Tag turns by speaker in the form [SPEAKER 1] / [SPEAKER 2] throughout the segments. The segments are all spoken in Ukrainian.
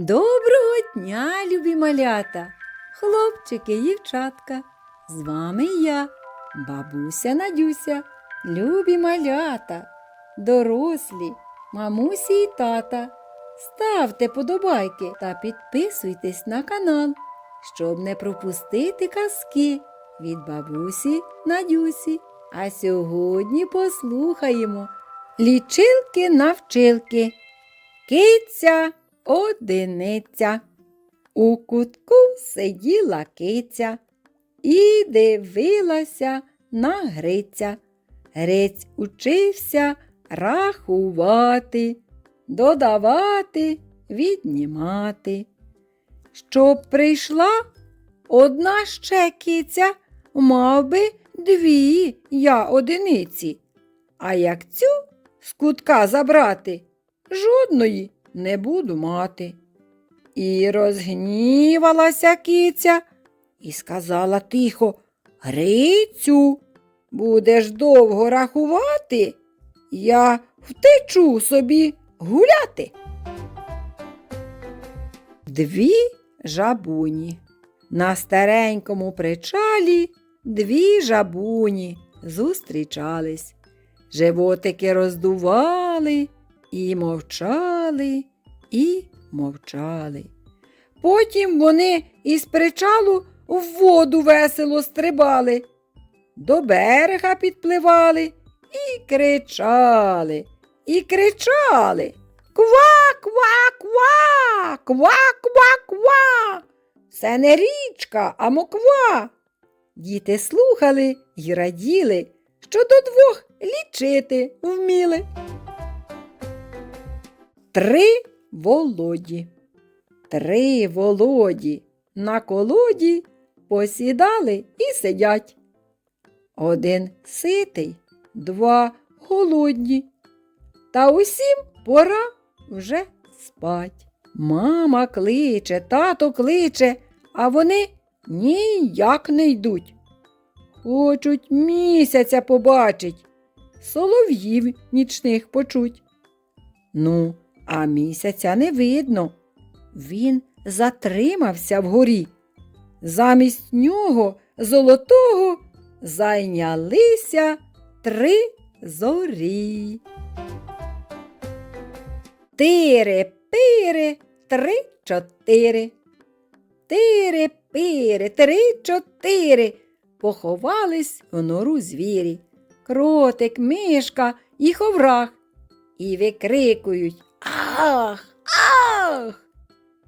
[SPEAKER 1] Доброго дня, любі малята, хлопчики і дівчатка. З вами я, бабуся Надюся, любі малята, дорослі, мамусі і тата. Ставте подобайки та підписуйтесь на канал, щоб не пропустити казки від бабусі Надюсі. А сьогодні послухаємо лічилки навчилки. Киця одиниця. У кутку сиділа киця і дивилася на Гриця. Грець учився рахувати, додавати, віднімати. Щоб прийшла одна ще киця, мав би дві я одиниці. А як цю з кутка забрати, жодної не буду мати. І розгнівалася киця і сказала тихо Грицю, будеш довго рахувати, я втечу собі гуляти. Дві жабуні. На старенькому причалі дві жабуні зустрічались. Животики роздували і мовчали, і мовчали. Потім вони із причалу в воду весело стрибали, до берега підпливали і кричали, і кричали. Ква, ква, ква, ква, ква, ква. Це не річка, а моква. Діти слухали й раділи, що до двох лічити вміли. Три володі. Три володі на колоді посідали і сидять. Один ситий, два голодні. Та усім пора вже спать. Мама кличе, тато кличе, а вони ніяк не йдуть. Хочуть місяця побачить, солов'їв нічних почуть. Ну, а місяця не видно. Він затримався вгорі. Замість нього золотого зайнялися три зорі. Тири, пири, три, чотири. Тири, пири, три, чотири. Поховались у нору звірі. Кротик, мишка і ховрах. І викрикують Ах, ах.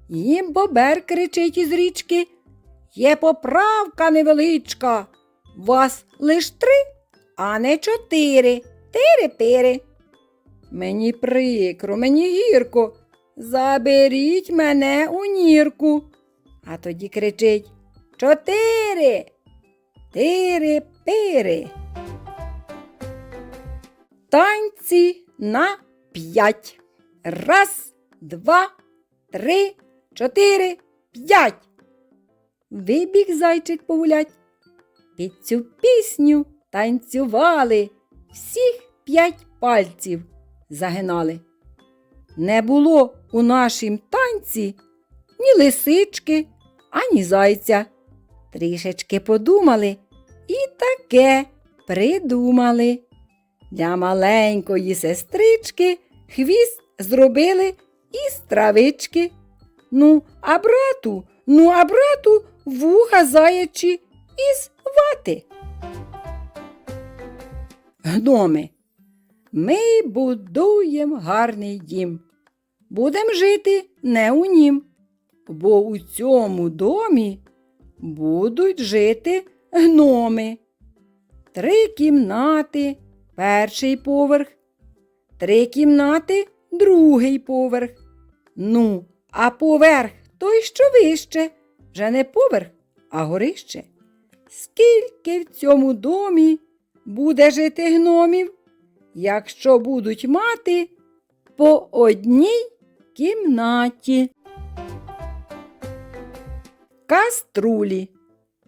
[SPEAKER 1] Їм бобер кричить із річки. Є поправка невеличка. Вас лиш три, а не чотири. Тири-пири. Мені прикро, мені гірко. Заберіть мене у нірку. А тоді кричить Чотири. Тири-пири. Танці на п'ять. Раз, два, три, чотири, п'ять. Вибіг зайчик погулять. Під цю пісню танцювали, всіх п'ять пальців загинали. Не було у нашім танці ні лисички, ані зайця. Трішечки подумали і таке придумали. Для маленької сестрички хвіст зробили із травички. Ну, а брату, ну, а брату вуха заячі із вати. Гноми, ми будуємо гарний дім. Будем жити не у нім, бо у цьому домі будуть жити гноми. Три кімнати, перший поверх, три кімнати, другий поверх. Ну, а поверх той, що вище, вже не поверх, а горище. Скільки в цьому домі буде жити гномів, якщо будуть мати по одній кімнаті? Каструлі.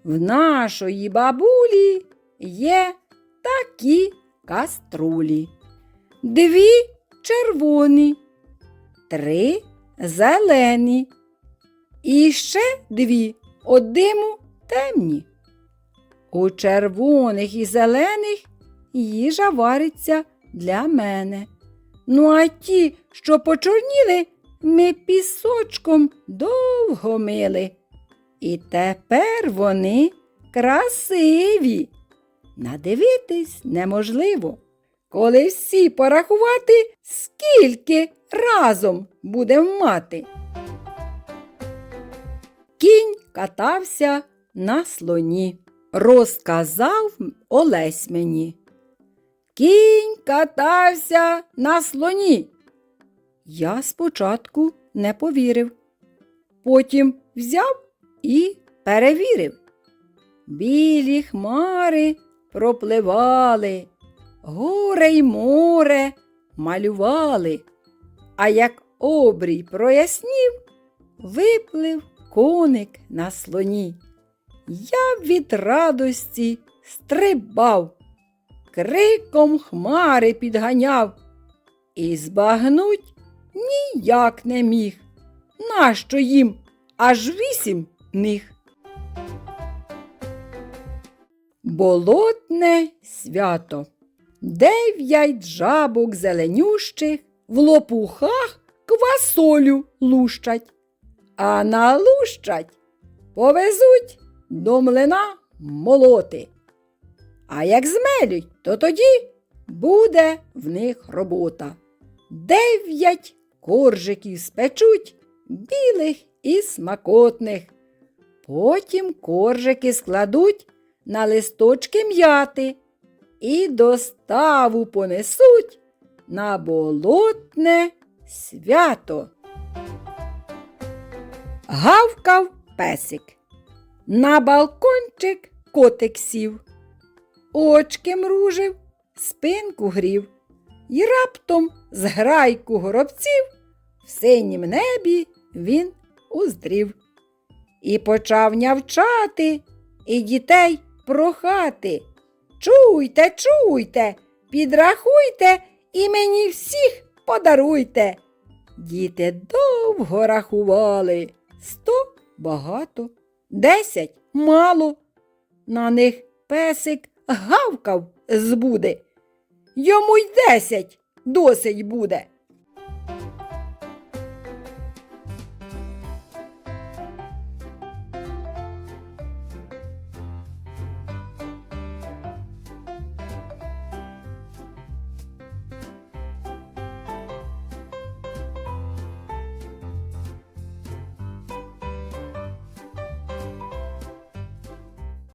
[SPEAKER 1] В нашої бабулі є такі каструлі. Дві червоні, три зелені. І ще дві од диму темні. У червоних і зелених їжа вариться для мене. Ну, а ті, що почорніли, ми пісочком довго мили. І тепер вони красиві. Надивитись неможливо. Коли всі порахувати, скільки разом будемо мати. Кінь катався на слоні, розказав Олесь мені. Кінь катався на слоні. Я спочатку не повірив, потім взяв і перевірив. Білі хмари пропливали, горе й море малювали, а як обрій прояснів, виплив коник на слоні. Я від радості стрибав, криком хмари підганяв і збагнуть ніяк не міг. Нащо їм аж вісім ніг? Болотне свято. Дев'ять жабок зеленющих в лопухах квасолю лущать, а налущать повезуть до млина молоти. А як змелють, то тоді буде в них робота. Дев'ять коржиків спечуть, білих і смакотних. Потім коржики складуть на листочки м'яти і до ставу понесуть на болотне свято. Гавкав песик. На балкончик котик сів, очки мружив, спинку грів, і раптом з грайку горобців в синім небі він уздрів. І почав нявчати, і дітей прохати. Чуйте, чуйте, підрахуйте і мені всіх подаруйте. Діти довго рахували сто багато, десять мало. На них песик гавкав збуде. Йому й десять досить буде.